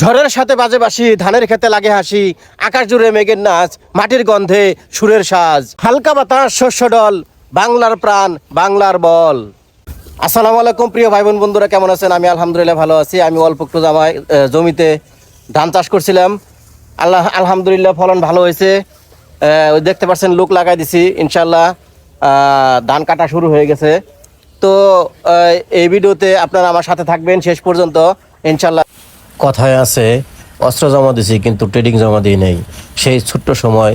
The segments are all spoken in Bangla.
ঝড়ের সাথে বাজে বাসি ধানের খেতে লাগে হাসি, আকাশ জুড়ে মেঘের নাচ, মাটির গন্ধে সুরের সাজ। হালকা বাতাস, শস্য ডল বাংলার প্রাণ, বাংলার বল। আসসালামু আলাইকুম প্রিয় ভাই বোন বন্ধুরা কেমন আছেন? আমি আলহামদুলিল্লাহ ভালো আছি। আমি অল্প একটু জামাই জমিতে ধান চাষ করছিলাম। আল্লাহ, আলহামদুলিল্লাহ ফলন ভালো হয়েছে। দেখতে পাচ্ছেন, লোক লাগাই দিছি ইনশাল্লাহ ধান কাটা শুরু হয়ে গেছে। তো এই ভিডিওতে আপনারা আমার সাথে থাকবেন শেষ পর্যন্ত ইনশাল্লাহ কথায় আছে, অস্ত্র জমা দিছি, কিন্তু ট্রেডিং জমা দিই নেই। সেই ছোট্ট সময়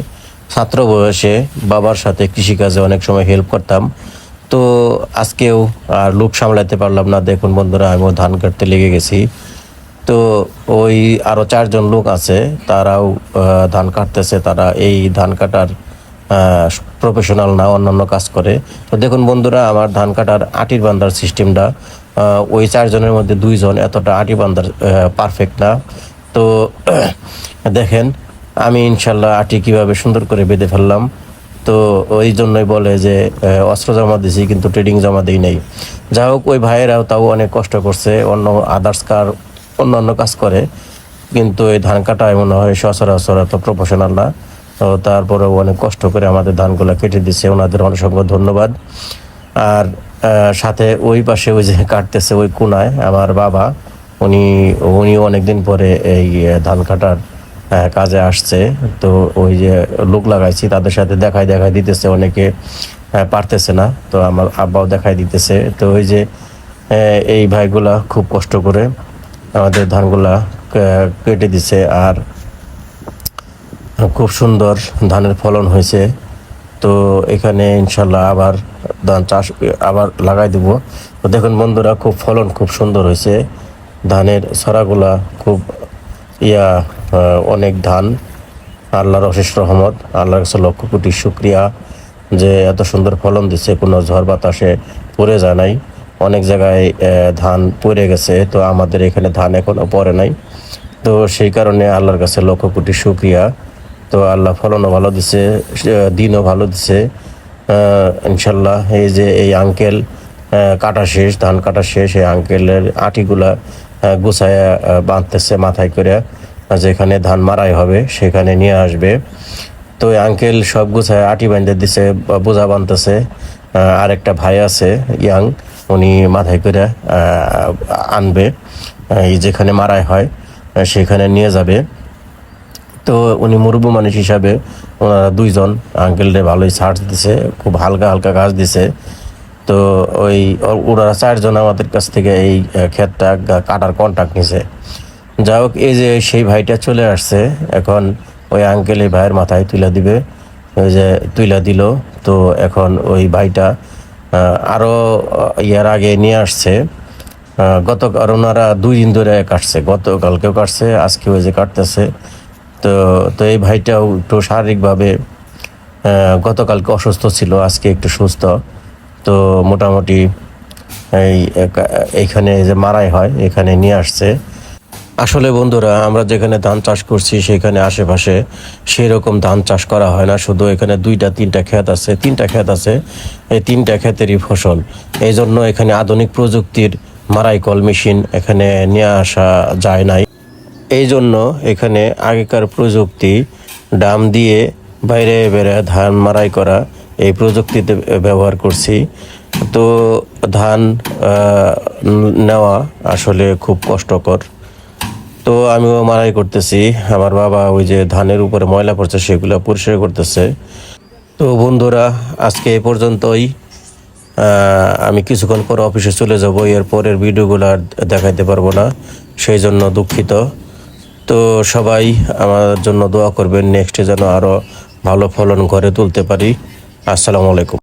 ছাত্র বয়সে বাবার সাথে কৃষিকাজে অনেক সময় হেল্প করতাম। তো আজকেও আর লোক সামলাতে পারলাম না। দেখুন বন্ধুরা, আমিও ধান কাটতে লেগে গেছি। তো ওই আরও চারজন লোক আছে, তারাও ধান কাটতেছে। তারা এই ধান কাটার প্রফেশনাল না, অন্যান্য কাজ করে। তো দেখুন বন্ধুরা, আমার ধান কাটার আটির বান্দার সিস্টেমটা ওই চারজনের মধ্যে দুইজন এতটা আটি বান্দার পারফেক্ট না। তো, দেখেন, আমি ইনশাল্লাহ আটি কীভাবে সুন্দর করে বেঁধে ফেললাম। তো, ওই জন্যই বলে যে অস্ত্র জমা দিছি, কিন্তু ট্রেডিং জমা দিই নাই। যাই হোক, ওই ভাইয়েরাও তাও অনেক কষ্ট করছে, অন্য আদার্স কার অন্যান্য কাজ করে। কিন্তু এই ধান কাটায় মনে হয়, সচরাচর এত প্রফেশনাল না। তো, তারপরেও অনেক কষ্ট করে আমাদের ধানগুলো কেটে দিচ্ছে ওনাদের অসংখ্য ধন্যবাদ। আর সাথে ওই পাশে ওই যে কাটতেছে ওই কোনায় আমার বাবা। উনি উনি অনেকদিন পরে এই ধান কাটার কাজে আসছে। তো ওই যে লোক লাগাইছি, তাদের সাথে দেখাই দেখাই দিতেছে, অনেকে পারতেছে না। তো আমার আব্বাও দেখাই দিতেছে। তো ওই যে এই ভাইগুলা খুব কষ্ট করে আমাদের ধানগুলা কেটে দিছে। আর খুব সুন্দর ধানের ফলন হয়েছে। তো এখানে ইনশাল্লাহ আবার ধান চাষ আবার লাগাই দেব। তো দেখুন বন্ধুরা, খুব ফলন খুব সুন্দর হয়েছে। ধানের ছড়াগুলা খুব ইয়া অনেক ধান। আল্লাহর অশেষ রহমত, আল্লাহর কাছে লক্ষ কোটি শুক্রিয়া যে এত সুন্দর ফলন দিচ্ছে কোনো ঝড় বাতাসে পড়ে যায় নাই। অনেক জায়গায় ধান পড়ে গেছে, তো আমাদের এখানে ধান এখনও পড়ে নাই। তো সেই কারণে আল্লাহর কাছে লক্ষ কোটি শুক্রিয়া। তো আল্লাহ ফলনও ভালো দিছে দিনও ভালো দিছে। ইনশাল্লাহ এই যে এই আঙ্কেল কাটা শেষ, ধান কাটা শেষ, এই আঙ্কেলের আটিগুলা গুছায় বাঁধতেছে মাথায় করে। যেখানে ধান মারাই হবে, সেখানে নিয়ে আসবে। তো আঙ্কেল সব গুছায় আটি বাঁধতে দিছে, বোঝা বাঁধতেছে। আর একটা ভাই আছে ইয়াং উনি মাথায় করে আনবে। এই যেখানে মারাই হয় সেখানে নিয়ে যাবে। তো উনি মুরব্বী মানুষ হিসাবে ওনারা দুইজন আঙ্কেলরে ভালোই সার্চ দিছে, খুব হালকা হালকা কাজ দিছে। তো ওই ওনারা চারজন আমাদের কাছ থেকে এই ক্ষেতটা কাটার কন্ট্যাক্ট নিছে। যা হোক এই যে সেই ভাইটা চলে আসছে, এখন ওই আঙ্কেল এই ভাইয়ের মাথায় তুলে দিবে, ওই যে তুলে দিল। তো এখন ওই ভাইটা আরও ইয়ার আগে নিয়ে আসছে। গতকাল ওনারা দুই দিন ধরে কাটছে, গতকালকেও কাটছে আজকে ওই যে কাটতেছে। তো তো এই ভাইটাও একটু শারীরিকভাবে গতকালকে অসুস্থ ছিল, আজকে একটু সুস্থ। তো মোটামুটি এই এইখানে যে মারাই হয়, এখানে নিয়ে আসছে। আসলে বন্ধুরা, আমরা যেখানে ধান চাষ করছি, সেখানে আশেপাশে সেই রকম ধান চাষ করা হয় না। শুধু এখানে দুইটা, তিনটা ক্ষেত আছে, তিনটা ক্ষেত আছে। এই তিনটা ক্ষেতেরই ফসল। এই জন্য এখানে আধুনিক প্রযুক্তির মারাই কল মেশিন এখানে নিয়ে আসা যায় নাই। এই জন্য এখানে আগেকার প্রযুক্তি ডাম দিয়ে বাইরে বেড়ে ধান মারাই করা এই প্রযুক্তিতে ব্যবহার করছি। তো ধান নেওয়া আসলে খুব কষ্টকর। তো আমিও মারাই করতেছি। আমার বাবা ওই যে ধানের উপরে ময়লা পড়ছে, সেগুলো পরিষ্কার করতেছে। তো বন্ধুরা, আজকে এ পর্যন্তই। আমি কিছুক্ষণ পর অফিসে চলে যাব এর পরের ভিডিওগুলো আর দেখাইতে পারব না। সেই জন্য দুঃখিত। তো সবাই আমার জন্য দোয়া করবেন নেক্সটে যেন আরও ভালো ফলন ঘরে তুলতে পারি। আসসালামু আলাইকুম।